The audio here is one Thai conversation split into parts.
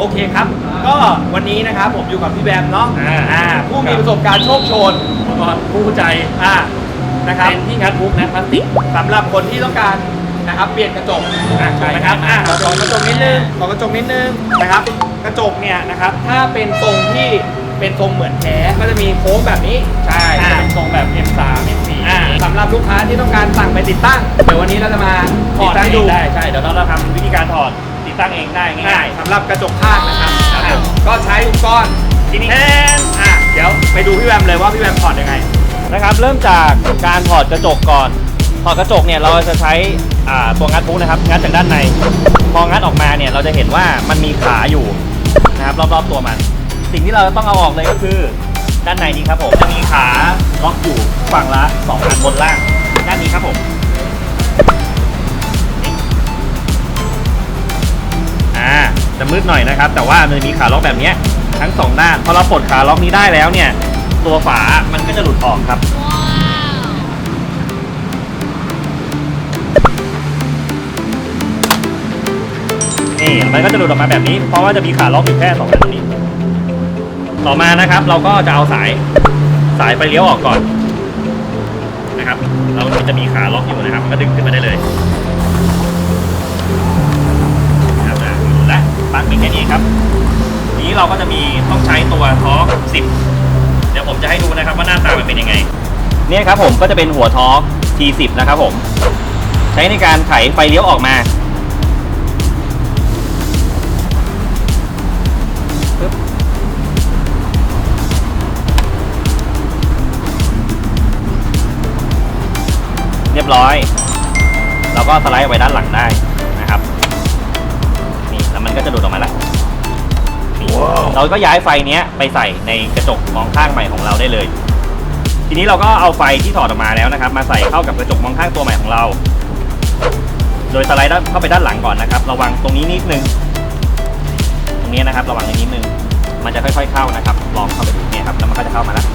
โอเคครับ ก็วันนี้นะครับผมอยู่กับพี่แบมเนาะอ่า อ่าผู้มีประสบการณ์โชคโชนก็ผู้ใจอ่านะครับ เป็นที่งัดมุกนะพลาสติก สำหรับคนที่ต้องการนะครับเปลี่ยนกระจกอ่าใช่นะครับใช่อ่าขอขอกระจกนิดนึงขอกระจกนิดนึงนะครับ กระจกเนี่ยนะครับถ้าเป็นทรงที่เป็นทรงเหมือนแท้ก็จะมีโค้งแบบนี้ใช่อ่าเป็นทรงแบบ M3 M4 อ่าสำหรับลูกค้าที่ต้องการสั่งไปติดตั้ง เดี๋ยววันนี้เราจะมาถติอดดตั้งให้เอดูงได้ใช่เดี๋ยวเราทำวิธีการถอด ติดตั้งเองได้อ่าง่ายสำหรับกระจกข้างนะครับครับอ่าก็ใช้อุปกรณ์ทีนี้แทนอะเดี๋ยวไปดูพี่แวมเลยว่าพี่แวมถอดยังไง นะครับ เริ่มจากการถอดกระจกก่อน ถอดกระจกเนี่ยเราจะใช้อ่าตัวงัดมุกนะครับ งัดจากด้านใน พองัดออกมาเนี่ยเราจะเห็นว่ามันมีขาอยู่นะครับรอบๆตัวมัน สิ่งที่เราต้องเอาออกเลยก็คือด้านในนี้ครับผมจะมีขาล็อกอยู่ฝั่งละสองอันบนล่าง ด้านนี้ครับผม จะมืดหน่อยนะครับ แต่ว่ามันมีขาล็อกแบบนี้ทั้งสองด้านพอเราปลดขาล็อกนี้ได้แล้วเนี่ย ตัวฝามันก็จะหลุดออกครับนี่มันก็จะหลุดออกมาแบบนี้ เพราะว่าจะมีขาล็อกอยู่แค่สองอันตรงนี้ ต่อมานะครับ เราก็จะเอาสายสายไฟเลี้ยวออกก่อนนะครับ เราจะมีขาล็อกอยู่นะครับมันก็ดึงขึ้นมาได้เลย ลั๊กมีแค่นี้ครับทีนี้เราก็จะมีต้องใช้ตัวท้อ10เดี๋ยวผมจะให้ดูนะครับว่าหน้าตามันเป็นยังไง เนี่ยครับผมก็จะเป็นหัวท้อ T10 นะครับผม ใช้ในการไขไฟเลี้ยวออกมาเรียบร้อย เราก็สไลด์ไว้ด้านหลังได้ เราก็ย้ายไฟเนี้ยไปใส่ในกระจกมองข้างใหม่ของเราได้เลย ทีนี้เราก็เอาไฟที่ถอดออกมาแล้วนะครับ มาใส่เข้ากับกระจกมองข้างตัวใหม่ของเรา โดยสไลด์ด้านเข้าไปด้านหลังก่อนนะครับ ระวังตรงนี้นิดนึง ตรงนี้นะครับ ระวังนิดนึง มันจะค่อย ๆ เข้านะครับ ลองเข้าไปดูเนี่ยครับ แล้วมันก็จะเข้ามาแล้ว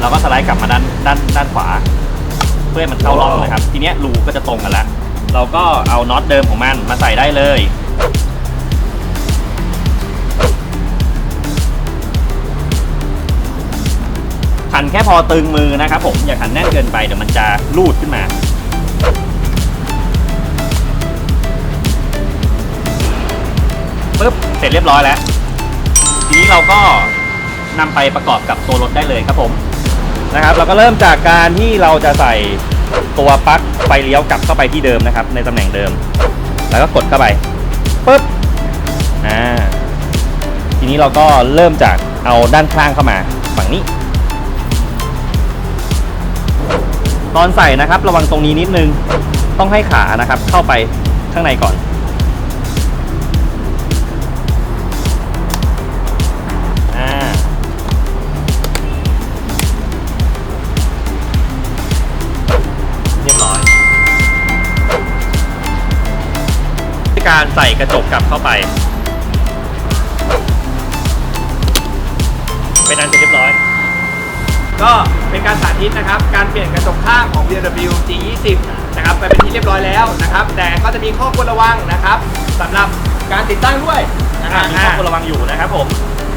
เราก็สไลด์กลับมาด้านด้านด้านขวา เพื่อให้มันเข้าร่องนะครับ ทีนี้รูก็จะตรงกันแล้ว เราก็เอาน็อตเดิมของมันมาใส่ได้เลย ขันแค่พอตึงมือนะครับผมอย่าขันแน่นเกินไปเดี๋ยวมันจะลูดขึ้นมาปึ๊บเสร็จเรียบร้อยแล้ว ทีนี้เราก็นำไปประกอบกับตัวรถได้เลยครับผมนะครับ เราก็เริ่มจากการที่เราจะใส่ตัวปลั๊กไฟเลี้ยวกลับเข้าไปที่เดิมนะครับ ในตำแหน่งเดิม แล้วก็กดเข้าไปปึ๊บอ่าทีนี้เราก็เริ่มจากเอาด้านข้างเข้ามาฝั่งนี้ ตอนใส่นะครับ ระวังตรงนี้นิดนึงต้องให้ขานะครับ เข้าไปข้างในก่อน เรียบร้อย การใส่กระจกกลับเข้าไป เป็นอันเสร็จเรียบร้อย ก็เป็นการสาธิตนะครับ การเปลี่ยนกระจกข้างของ BMW G20 นะครับไปเป็นที่เรียบร้อยแล้วนะครับ แต่ก็จะมีข้อควรระวังนะครับสำหรับการติดตั้งด้วยนะอ่าฮะมีข้อควรระวังอยู่นะครับผม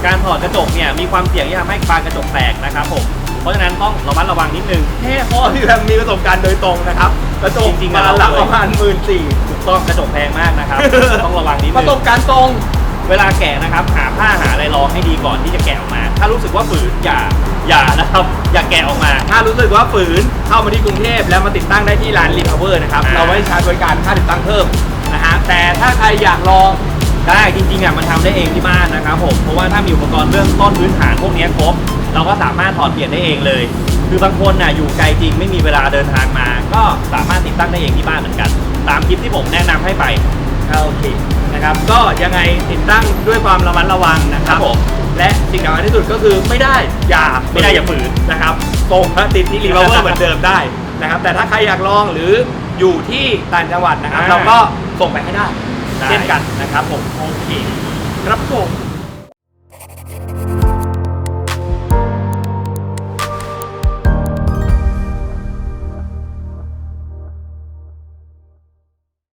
การถอดกระจกเนี่ยมีความเสี่ยงที่ทำให้บานกระจกแตกนะครับผมเพราะฉะนั้นต้องระมัดระวังนิดนึงแค่เพราะพี่แบมมีประสบการณ์โดยตรงนะครับ กระจกจริงๆมาเราละเลยประมาณหมื่นสี่ถูกต้องกระจกแพงมากนะครับ ต้องระวังนิดปนึระงสบการณ์ตรงเวลาแกะนะครับ หาผ้าหาอะไรรองให้ดีก่อนที่จะแกะออกมา ถ้ารู้สึกว่าฝืนอย่าอย่านะครับ อย่าแกะออกมา ถ้ารู้สึกว่าฝืนเข้ามาที่กรุงเทพแล้วมาติดตั้งได้ที่ร้านรีพาวเวอร์นะครับอ่า เราไว้ใช้บริการค่าติดตั้งเพิ่มนะฮะแต่ถ้าใครอยากลองได้จริงๆอะมันทำได้เองที่บ้านนะครับผมเพราะว่าถ้ามีอุปกรณ์เบื้องต้นพื้นฐานพวกนี้ครบ เราก็สามารถถอดเปลี่ยนได้เองเลย คือบางคนน่ะอยู่ไกลจริงไม่มีเวลาเดินทางมา ก็สามารถติดตั้งได้เองที่บ้านเหมือนกัน ตามคลิปที่ผมแนะนำให้ไปโอเค นะครับ ก็ยังไงติดตั้งด้วยความระมัดระวังนะคครัรับบผมและสิ่งสำคัญที่สุดก็คือไม่ได้อย่าไม่ได้อย่าฝืนนะครับตรงพระติดที่รีพาวเวอร์เหมือนเดิมได้นะครับ แต่ถ้าใครอยากลองหรืออยู่ที่ต่างจังหวัดนะครับอ่าเราก็ส่งไปให้ได้ได้เช่นกันนะครับผมโอเคครับผม